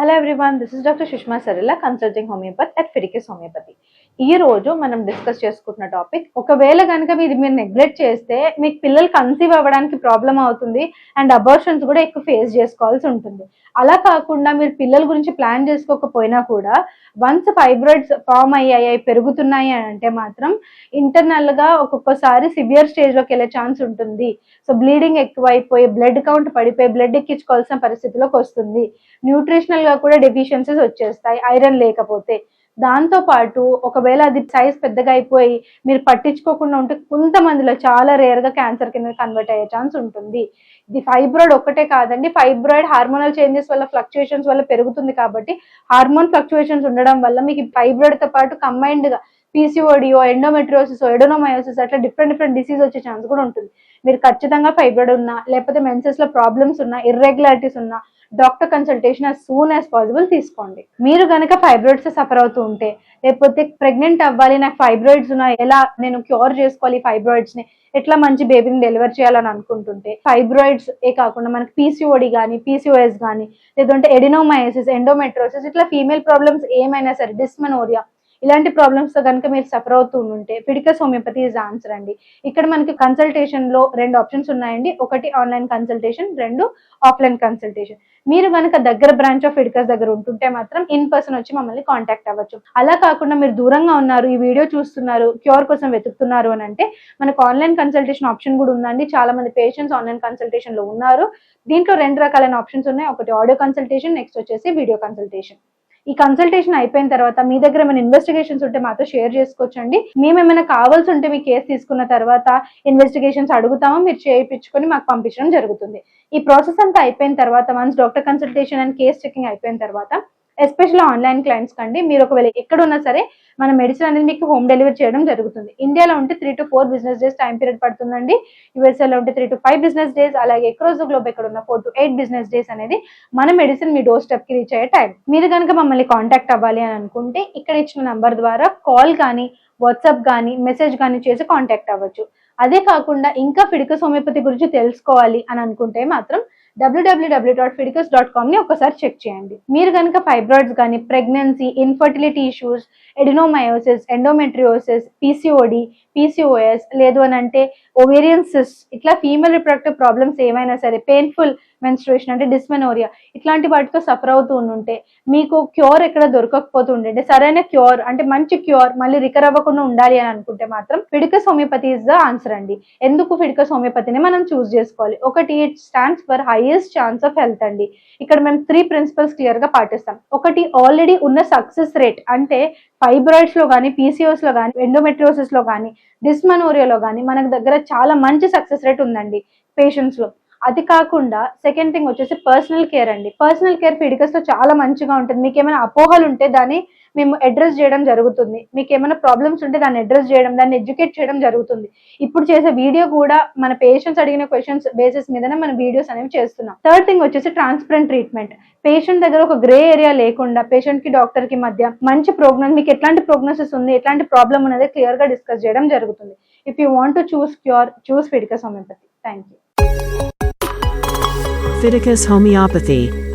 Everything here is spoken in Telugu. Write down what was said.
Hello everyone, this is Dr. Shushma Sarila, consulting homeopath at Fidicus Homeopathy. ఈ రోజు మనం డిస్కస్ చేసుకుంటున్న టాపిక్ ఒకవేళ కనుక మీరు మీరు నెగ్లెక్ట్ చేస్తే మీకు పిల్లలు కన్సీవ్ అవ్వడానికి ప్రాబ్లం అవుతుంది అండ్ అబర్షన్స్ కూడా ఎక్కువ ఫేస్ చేసుకోవాల్సి ఉంటుంది. అలా కాకుండా మీరు పిల్లల గురించి ప్లాన్ చేసుకోకపోయినా కూడా వన్స్ ఫైబ్రాయిడ్స్ ఫామ్ అయ్యాయి పెరుగుతున్నాయి అని అంటే మాత్రం ఇంటర్నల్గా ఒక్కొక్కసారి సివియర్ స్టేజ్లోకి వెళ్ళే ఛాన్స్ ఉంటుంది. సో బ్లీడింగ్ ఎక్కువైపోయి బ్లడ్ కౌంట్ పడిపోయి బ్లడ్ ఎక్కించుకోవాల్సిన పరిస్థితిలోకి వస్తుంది. న్యూట్రిషనల్గా కూడా డెఫిషియన్సీస్ వచ్చేస్తాయి ఐరన్ లేకపోతే. దాంతో పాటు ఒకవేళ అది సైజ్ పెద్దగా అయిపోయి మీరు పట్టించుకోకుండా ఉంటే కొంతమందిలో చాలా రేర్గా క్యాన్సర్ కింద కన్వర్ట్ అయ్యే ఛాన్స్ ఉంటుంది. ఇది ఫైబ్రాయిడ్ ఒక్కటే కాదండి ఫైబ్రాయిడ్ హార్మోనల్ చేంజెస్ వల్ల ఫ్లక్చుయేషన్స్ వల్ల పెరుగుతుంది కాబట్టి హార్మోన్ ఫ్లక్చుయేషన్స్ ఉండడం వల్ల మీకు ఫైబ్రాయిడ్తో పాటు కంబైన్డ్గా పీసీఓడియో ఎండోమెట్రియోసిస్ ఎడోనోమయోసిస్ అట్లా డిఫరెంట్ డిఫరెంట్ డిసీజ్ వచ్చే ఛాన్స్ కూడా ఉంటుంది. మీరు ఖచ్చితంగా ఫైబ్రాయిడ్ ఉన్నా లేకపోతే మెన్సెస్లో ప్రాబ్లమ్స్ ఉన్నా ఇర్రెగ్యులారిటీస్ ఉన్నా doctor consultation as soon as possible తీసుకోండి. మీరు కనుక ఫైబ్రాయిడ్స్ సఫర్ అవుతూ ఉంటే లేకపోతే ప్రెగ్నెంట్ అవ్వాలి నాకు ఫైబ్రాయిడ్స్ ఉన్నాయి ఎలా నేను క్యూర్ చేసుకోవాలి ఫైబ్రాయిడ్స్ని ఎట్లా మంచి బేబీని డెలివర్ చేయాలని అనుకుంటుంటే ఫైబ్రాయిడ్స్ ఏ కాకుండా మనకి పీసీఓడి కానీ పీసీఓఎస్ కానీ లేదంటే ఎడినోమయోసిస్ ఎండోమెట్రోసిస్ ఇట్లా ఫీమేల్ ప్రాబ్లమ్స్ ఏమైనా సరే డిస్మనోరియా ఇలాంటి ప్రాబ్లమ్స్తో కనుక మీరు సఫర్ అవుతూ ఉంటే ఫిడికస్ హోమియోపతి ఇస్ ఆన్సర్ అండి. ఇక్కడ మనకి కన్సల్టేషన్లో రెండు ఆప్షన్స్ ఉన్నాయండి. ఒకటి ఆన్లైన్ కన్సల్టేషన్ రెండు ఆఫ్లైన్ కన్సల్టేషన్ మీరు కనుక దగ్గర బ్రాంచ్ ఆఫ్ ఫిడికస్ దగ్గర ఉంటుంటే మాత్రం ఇన్ పర్సన్ వచ్చి మమ్మల్ని కాంటాక్ట్ అవ్వచ్చు. అలా కాకుండా మీరు దూరంగా ఉన్నారు ఈ వీడియో చూస్తున్నారు క్యూర్ కోసం వెతుకుతున్నారు అని అంటే మనకు ఆన్లైన్ కన్సల్టేషన్ ఆప్షన్ కూడా ఉందండి. చాలా మంది పేషెంట్స్ ఆన్లైన్ కన్సల్టేషన్లో ఉన్నారు. దీంట్లో రెండు రకాలైన ఆప్షన్స్ ఉన్నాయి. ఒకటి ఆడియో కన్సల్టేషన్ నెక్స్ట్ వచ్చేసి వీడియో కన్సల్టేషన్ ఈ కన్సల్టేషన్ అయిపోయిన తర్వాత మీ దగ్గర ఏమైనా ఇన్వెస్టిగేషన్స్ ఉంటే మాతో షేర్ చేసుకోవచ్చండి. మేము ఏమైనా కావాల్సి ఉంటే మీ కేసు తీసుకున్న తర్వాత ఇన్వెస్టిగేషన్స్ అడుగుతామో మీరు చేయించుకొని మాకు పంపించడం జరుగుతుంది. ఈ ప్రాసెస్ అంతా అయిపోయిన తర్వాత once doctor consultation and case checking అయిపోయిన తర్వాత ఎస్పెషల్లీ ఆన్లైన్ క్లయింట్స్ కండి. మీరు ఒకవేళ ఎక్కడ ఉన్నా సరే మన మెడిసిన్ అనేది మీకు హోమ్ డెలివరీ చేయడం జరుగుతుంది. ఇండియాలో ఉంటే three to four business days time period పడుతుందండి. యూఎస్ఏలో ఉంటే three to five business days అలాగే ఎక్రోజ్ గ్లోబ్ ఎక్కడ ఉన్న four to eight business days అనేది మన మెడిసిన్ మీ డోర్ స్టెప్కి రీచ్ అయ్యే టైం మీరు కనుక మమ్మల్ని కాంటాక్ట్ అవ్వాలి అని అనుకుంటే ఇక్కడ ఇచ్చిన నంబర్ ద్వారా కాల్ కానీ వాట్సాప్ కానీ మెసేజ్ కానీ చేసి కాంటాక్ట్ అవ్వచ్చు. అదే కాకుండా ఇంకా ఫిడికస్ హోమియోపతి గురించి తెలుసుకోవాలి అని అనుకుంటే మాత్రం డబ్ల్యూడబ్ల్యూడబ్ల్యూ డాట్ ఫిడికస్ డాట్ కామ్ని ఒకసారి చెక్ చేయండి. మీరు కనుక ఫైబ్రాయిడ్స్ కానీ pregnancy infertility issues adenomyosis endometriosis PCOD PCOS లేదు అని అంటే ఓవేరియన్ సిస్ ఇట్లా ఫీమేల్ రిప్రొడక్టివ్ ప్రాబ్లమ్స్ ఏమైనా సరే పెయిన్ఫుల్ మెన్స్ట్రుయేషన్ అంటే డిస్మెనోరియా ఇట్లాంటి వాటితో సఫర్ అవుతూ ఉంటే మీకు క్యూర్ ఎక్కడ దొరకకపోతుండే అంటే సరైన క్యూర్ అంటే మంచి క్యూర్ మళ్ళీ రికర్ అవ్వకుండా ఉండాలి అని అనుకుంటే మాత్రం Fidicus homeopathy is the answer అండి. ఎందుకు ఫిడికస్ హోమియోపతిని మనం చూస్ చేసుకోవాలి? ఒకటి it stands for highest chance of health అండి. ఇక్కడ మేము త్రీ ప్రిన్సిపల్స్ క్లియర్గా పాటిస్తాం. ఒకటి ఆల్రెడీ ఉన్న సక్సెస్ రేట్ అంటే ఫైబ్రాయిడ్స్లో కానీ పీసీఓస్లో కానీ ఎండోమెట్రియోసిస్లో కానీ డిస్మనోరియాలో కానీ మనకు దగ్గర చాలా మంచి సక్సెస్ రేట్ ఉందండి. పేషెంట్స్లో. అది కాకుండా సెకండ్ థింగ్ వచ్చేసి పర్సనల్ కేర్ అండి. పర్సనల్ కేర్ ఫిడికస్లో చాలా మంచిగా ఉంటుంది. మీకు ఏమైనా అపోహలు ఉంటే దాన్ని మేము అడ్రస్ చేయడం జరుగుతుంది. మీకు ఏమైనా ప్రాబ్లమ్స్ ఉంటే దాన్ని అడ్రస్ చేయడం దాన్ని ఎడ్యుకేట్ చేయడం జరుగుతుంది. ఇప్పుడు చేసే వీడియో కూడా మన పేషెంట్స్ అడిగిన క్వశ్చన్స్ బేసిస్ మీదనే మన వీడియోస్ అనేవి చేస్తున్నాం. థర్డ్ థింగ్ వచ్చేసి ట్రాన్స్పరెంట్ ట్రీట్మెంట్ పేషెంట్ దగ్గర ఒక గ్రే ఏరియా లేకుండా పేషెంట్కి డాక్టర్కి మధ్య మంచి ప్రోగ్నోస్ మీకు ఎట్లాంటి ప్రోగ్నోసిస్ ఉంది ఎట్లాంటి ప్రాబ్లం అనేది క్లియర్గా డిస్కస్ చేయడం జరుగుతుంది. If you want to choose cure choose Fidicus homeopathy thank you Leviticus Homeopathy